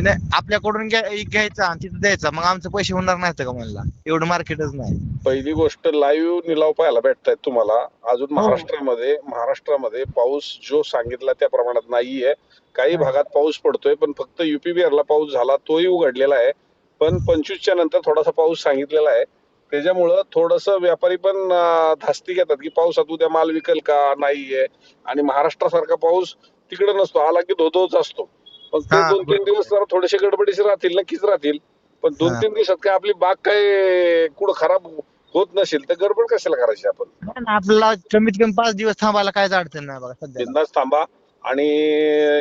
नाही, आपल्याकडून घ्या- घ्यायचा आणि तिथं द्यायचा. मग आमचे पैसे होणार नाहीत का म्हणला. एवढं मार्केटच नाही. पहिली गोष्ट लाईव्ह निलाव पाहायला भेटतायत तुम्हाला. अजून हो. महाराष्ट्रामध्ये महाराष्ट्रामध्ये पाऊस जो सांगितला त्या प्रमाणात नाहीये. काही. भागात पाऊस पडतोय पण फक्त युपी बिहारला पाऊस झाला तोही उघडलेला आहे. पण पंचवीसच्या नंतर थोडासा पाऊस सांगितलेला आहे. त्याच्यामुळं थोडस व्यापारी पण अं, धास्ती घेतात की पावसात उद्या माल विकेल का? नाहीये. आणि महाराष्ट्रासारखा पाऊस तिकडे नसतो. आला की धोधोच असतो. पण ते हा, दोन तीन दिवस जरा थोडेसे गडबडीचे राहतील नक्कीच राहतील. पण दोन हा. तीन दिवसात काय आपली बाग काय कुठं खराब होत नसेल तर गडबड कशाला करायची आपण? नाही आपल्याला कमीत कमी पाच दिवस थांबायला काहीच अडचण नाही बघा सध्या. बिंदास थांबा. आणि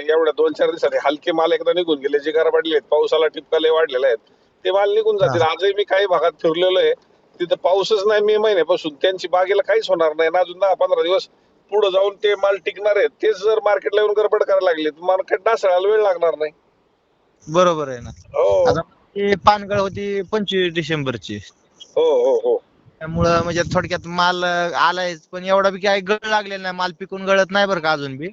एवढ्या दोन चार दिवसात हे हलके माल एकदा निघून गेले जे गरबाडले आहेत पावसाला टिपकाले वाढलेले आहेत ते माल निघून जातील. आजही मी काही भागात फिरलेलो आहे तिथं पाऊसच नाही मे महिन्यापासून. त्यांची बागेला काहीच होणार नाही. ना अजून दहा पंधरा दिवस पुढे जाऊन ते माल टिकणार आहेत तेच जर मार्केटला येऊन गडबड करायला लागले तर मार्केट डासळायला वेळ लागणार नाही. बरोबर आहे ना. हो. आता ती पानगळ होती पंचवीस डिसेंबरची. हो हो हो. त्यामुळं म्हणजे थोडक्यात माल अं, आलाय पण एवढा बी काही गळ लागलेला नाही माल पिकून गळत नाही बरं का अजून बी.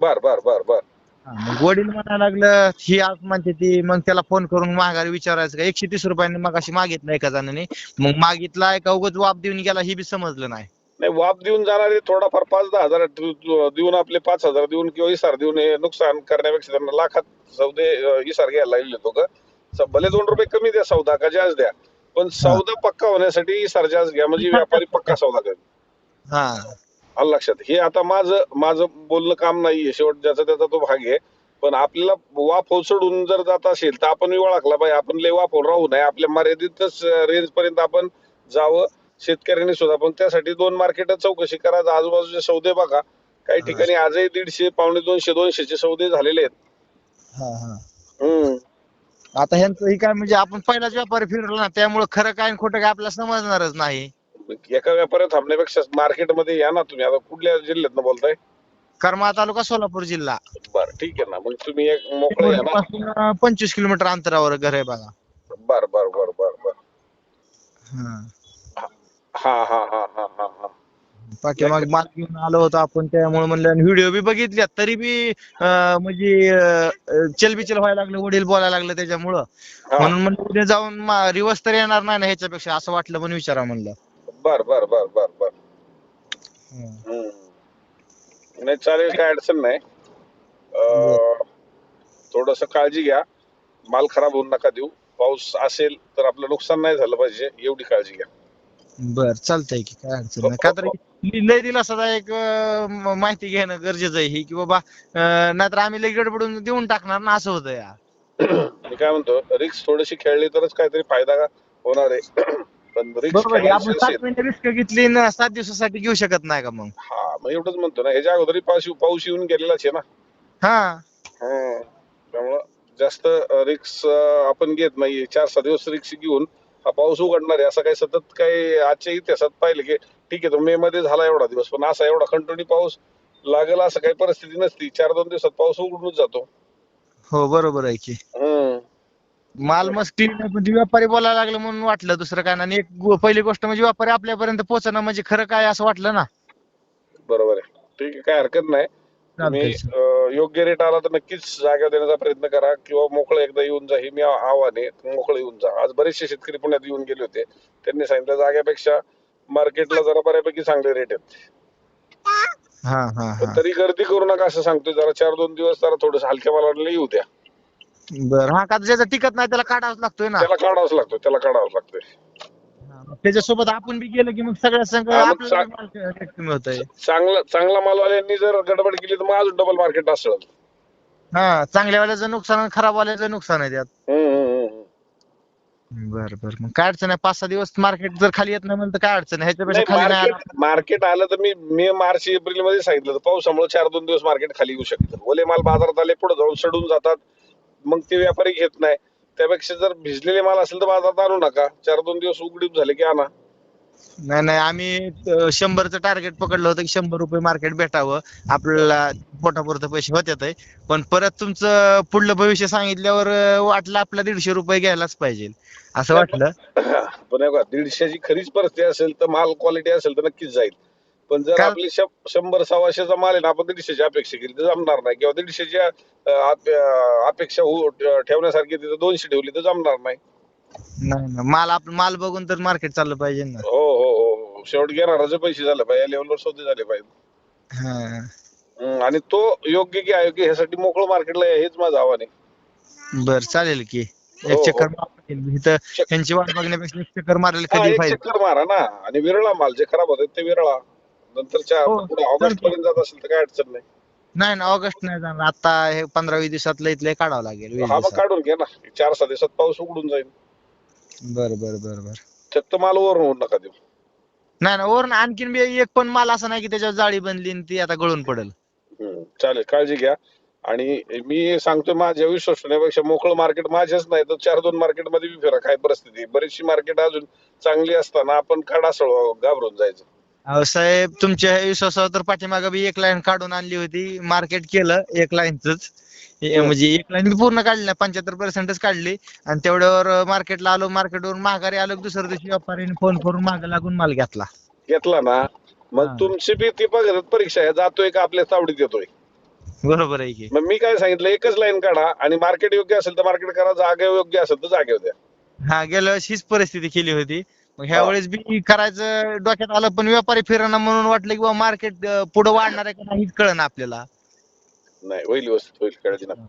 बर बर बर बर. हा, मग वडील म्हणायला लागलं ही आज म्हणते ती मग त्याला फोन करून माघारी विचारायचं का? एकशे तीस रुपयांनी मग अशी मागितलं एका जणाने. मग मागितलाय का उगाच वाप देऊन गेला ही बी समजलं नाही. नाही वाप देऊन जाणारे थोडाफार पाच दहा हजार देऊन आपले पाच हजार देऊन किंवा इसार देऊन हे नुकसान करण्यापेक्षा त्यांना लाखात सौदे इसार घ्यायला लागले लोक. भले दोन रुपये कमी द्या सौदा का जास्त द्या पण सौदा पक्का होण्यासाठी इसार जास्त घ्या म्हणजे व्यापारी पक्का सौदा करेल. हा. आलं लक्षात. हे आता माझं माझं बोलणं काम नाहीये शेवट ज्याचा त्याचा तो भाग आहे. पण आपल्याला वाफ ओसडून जर जात असेल तर आपण ओळखला पाहिजे. आपण लय वाफ राहू नये. आपल्या मर्यादितच रेंज पर्यंत आपण जावं. शेतकऱ्यांनी सुद्धा. पण त्यासाठी दोन मार्केट चौकशी करा. आजूबाजूचे सौदे बघा. काही ठिकाणी आजही दीडशे पावणे दोनशे दोनशेचे सौदे झालेले आहेत. हा हा. हम्म. आता ह्यांचं ही काय म्हणजे आपण पहिलाच व्यापारी फिरलो ना त्यामुळे खरं काय आणि खोटं काय आपल्याला समजणारच नाही. एका व्यापाऱ्यात थांबण्यापेक्षा मार्केटमध्ये या ना तुम्ही. आता कुठल्या जिल्ह्यात बोलताय? करमाळा तालुका सोलापूर जिल्हा. बरं ठीक आहे ना. मग तुम्ही एक मोकळे या ना. पासून, अं, पंचवीस किलोमीटर अंतरावर घर आहे बघा. बर बर बर बर बर. हा. हा हा हा हा हा हा. पाठीमाग माल घेऊन आलो होतो आपण त्यामुळे म्हणलं व्हिडिओ बी बघितल्यात तरी बी अं, म्हणजे अं, चलबिचल व्हायला लागलं वडील बोलायला लागलं त्याच्यामुळं. हा. म्हणून म्हणलं उद्या जाऊन रिवर्स तर येणार नाही ना ह्याच्यापेक्षा असं वाटलं म्हणून विचारा म्हणलं. बर बर बर बर बर. हम्म. नाही चालेल काय अडचण नाही. थोडस काळजी घ्या. माल खराब होऊन नका देऊ. पाऊस असेल तर आपलं नुकसान नाही झालं पाहिजे एवढी काळजी घ्या. बर चालतंय की काय अडचण नाही. का तर लय दिला सदा एक अं, म- माहिती घेणं गरजेचं आहे ही की बाबा अं, नाहीतर आम्ही लय गडबडून देऊन टाकणार ना असं होतं या. मी काय म्हणतो रिक्स थोडीशी खेळली तरच काहीतरी फायदा का होणार आहे. पण रिक्स बरोबर आहे आपण खेळायची सात असेल महिने रिस्क घेतली ना सात दिवसासाठी घेऊ शकत नाही का मग? हा मग एवढंच म्हणतो ना ह्याच्या अगोदरी पाऊस पाऊस येऊन गेलेलाच आहे ना. हा. हं. त्यामुळं जास्त रिक्स आपण घेत नाही चार सहा दिवस रिक्स घेऊन हा पाऊस उघडणार आहे असं काही सतत काही आजच्या इतिहासात पाहिलं की ठीक आहे तो मे मध्ये झाला एवढा दिवस पण असा एवढा कंटिन्यू पाऊस लागेल असं काही परिस्थिती नसती. चार दोन दिवसात पाऊस उघडूनच जातो. हो बरोबर आहे की. हम्म. माल मस्त पण ते व्यापारी बोलायला लागलं म्हणून वाटलं दुसरं काय नाही आणि एक गो- पहिली गोष्ट म्हणजे व्यापारी आपल्यापर्यंत पोहोचणं म्हणजे खरं काय असं वाटलं ना. बरोबर आहे. ठीक आहे काय हरकत नाही. तुम्ही योग्य रेट आला तर नक्कीच जागा देण्याचा प्रयत्न करा किंवा मोकळं एकदा येऊन जा. हे मी आव्हान आहे मोकळं येऊन जा. आज बरेचसे शेतकरी पुण्यात येऊन गेले होते. त्यांनी सांगितलं जागेपेक्षा मार्केटला जरा बऱ्यापैकी चांगले रेट आहेत. हा पण तरी गर्दी करू नका असं सांगतोय. जरा चार दोन दिवस जरा थोडस हलक्या मालाला येऊ द्या. बर हा का ज्याचा टिकत नाही त्याला काढावाच लागतोय ना? त्याला काढावंच लागतो त्याला काढावंच लागतोय. त्याच्यासोबत आपण बी गेलो की मग सगळ्या संघ हा, मग आपल्याला माल कमी होतंय. चांगला चांगला मालवाल्यांनी जर गडबड केली तर मग अजून डबल मार्केट असलं. हा चांगल्या वाल्याचं नुकसान आणि खराब वाल्याचं नुकसान आहे त्यात. हम्म, हम्म, हम्म. बर बर. मग काय अडचण आहे? पाच सहा दिवस मार्केट जर खाली येत नाही म्हणलं तर काय अडचण आहे? ह्याच्यापेक्षा खाली नाही मार्केट मार्केट आलं तर मी मे मार्च एप्रिलमध्ये सांगितलं होतं. पावसामुळे चार दोन दिवस मार्केट खाली येऊ शकतं. ओले माल बाजारात आले पुढे जाऊन सडून जातात. मग ते व्यापारी घेत नाही. त्यापेक्षा जर भिजलेले माल असेल तर बाजारात आणू नका. चार दोन दिवस उघडीप झाले की आणा. नाही नाही आम्ही अं, शंभरचं टार्गेट पकडलं होतं की शंभर रुपये मार्केट भेटावं. आपल्याला पोटापुरतं पैसे होत्यात पण परत तुमचं पुढलं भविष्य सांगितल्यावर अं, वाटलं आपला दीडशे रुपये घ्यायलाच पाहिजे. असं वाटलं. पण हे बघा, दीडशेची खरीच परिस्थिती असेल तर माल क्वालिटी असेल तर नक्कीच जाईल. पण जर आपली शंभर सव्वाशेचा माल आहे ना आपण दीडशेची अपेक्षा केली तर जमणार नाही. किंवा दीडशेच्या अपेक्षा ठेवण्यासारखी तिथं दोनशे ठेवली तर जमणार नाही. नाही ना माल आप माल बघून तर मार्केट चाललं पाहिजे ना. हो हो हो हो. शेवट घेणाराचे पैसे झाले पाहिजे लेवलवर सौदे झाले पाहिजे. आणि तो योग्य की अयोग्य ह्यासाठी मोकळं मार्केटला हेच माझं आव्हान आहे. बर चालेल की. एक हो, चक्कर हो. मारून इथं चक- ह्यांची वाट बघण्यापेक्षा एक चक्कर मारायला कधी चक्कर मारा ना. आणि विरळा माल जे खराब होते ते विरळा. नंतरच्या हो, पुढे ऑगस्ट चालतंय. पर्यंत जात असेल तर काय अडचण नाही. नाही ना ऑगस्ट नाही जाणार. आता हे पंधरा वीस दिवसात लईत लय काढावं लागेल वीस हा मग दिवसात. काढून घे ना. चार सहा दिवसात पाऊस उघडून जाईल. बर बर बर बर. फक्त माल वर होऊ नका देऊ. नाही ना वरून आणखीन बी एक पण माल असा नाही की त्याच्यावर जाळी बनली आणि ती आता गळून पडेल. हम्म, चालेल काळजी घ्या. आणि मी सांगतोय माझ्या विश्वास ठेवण्यापेक्षा मोकळं मार्केट माझ्याच नाही तर चार दोन मार्केटमध्ये बी फिरा. काय परिस्थिती आहे. बरीचशी मार्केट अजून चांगली असताना आपण काढासळ घाबरून जायचं. अहो साहेब तुमच्या ह्या विश्वासावर तर पाठीमागे बी एक लाईन काढून आणली होती. मार्केट केलं एक लाईनच हम्म. म्हणजे एक लाईन पूर्ण काढली नाही. पंच्याहत्तर पर्सेंटच काढली. आणि तेवढ्यावर मार्केटला आलो मार्केटवरून माघारी आलो की दुसऱ्या दिवशी व्यापाऱ्याने फोन करून मागे लागून माल घेतला. घेतला ना? मग हा. तुमची बी ती बघत परीक्षा आहे. जातोय का आपल्या तावडीत येतोय? बरोबर आहे की. मग मी काय सांगितलं एकच लाईन काढा आणि मार्केट योग्य असेल तर मार्केट करा. जागा योग्य असेल तर जागेवर द्या. हा गेल्या वेळेस हीच परिस्थिती केली होती. मग ह्या. वेळेस बी करायचं डोक्यात आलं पण व्यापारी फिरणं म्हणून वाटलं की बाबा मार्केट पुढे वाढणार आहे का नाही कळना आपल्याला. नाही होईल व्यवस्थित होईल काळजी नका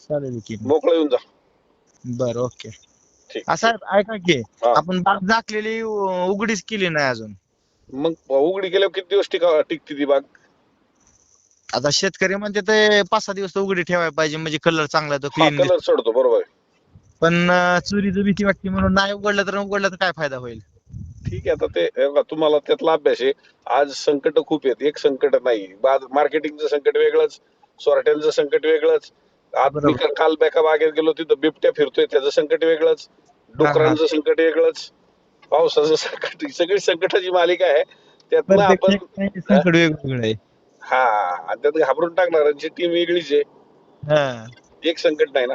चालेल की. मोकळं येऊन जा. बर ओके. ठीक. असं ऐका की हा. आपण बाग झाकलेली उ- उघडीच केली नाही अजून. मग उघडी केल्यावर किती दिवस टिका टिकते ती बाग? आता शेतकरी म्हणते ते पाच सहा दिवस तर उघडी ठेवायला पाहिजे म्हणजे कलर चांगला येतो हा क्लीन कलर सोडतो बरोबर आहे. पण अं, चोरीची भीती वाटते म्हणून नाही उघडलं तर उघडलं तर काय फायदा होईल? ठीक आहे आता ते हे बघा, तुम्हाला त्यातला अभ्यास आहे. आज संकट खूप आहेत. एक संकट नाही. मार्केटिंगचं संकट वेगळंच सोरट्यांचं संकट वेगळंच. आज मी बरोबर. काल- बेका बागेत गेलो तिथं बिबट्या फिरतोय त्याचं संकट वेगळंच. डुकरांचं संकट वेगळंच. पावसाचं संकट ही सगळी संकटाची मालिका आहे. त्यातनं प्रत्येक आपण ठिकाणी संकट वेगवेगळं आहे. हा आणि त्यात घाबरून टाकणाऱ्यांची टीम वेगळीच आहे. हा. एक संकट नाही ना.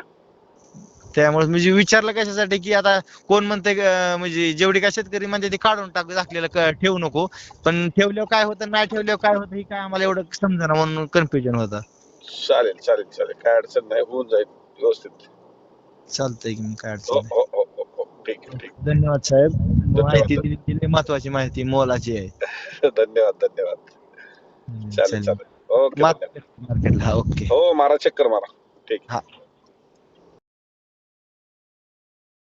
त्यामुळे म्हणजे विचारलं कशासाठी की आता कोण म्हणते म्हणजे जेवढी काय शेतकरी म्हणजे ते काढून टाक क- ठेवू नको. पण ठेवल्यावर काय होतं नाही ठेवल्यावर काय होतं हे काय आम्हाला एवढं समजना म्हणून कन्फ्युजन होतं. चालेल चालेल चालेल. काय अडचण नाही होऊन जाईल व्यवस्थित. चालतंय की मग काय हो अडचण नाही. हो हो हो हो. ठीक आहे ठीक धन्यवाद साहेब. माहिती दिली दिली महत्वाची माहिती मोलाची आहे. आहे. धन्यवाद धन्यवाद. हम्म, चालेल चालेल. चालेल. ओके धन्यवाद. मार्केटला ओके. हो मारा चक्कर मारा. ठीक हा.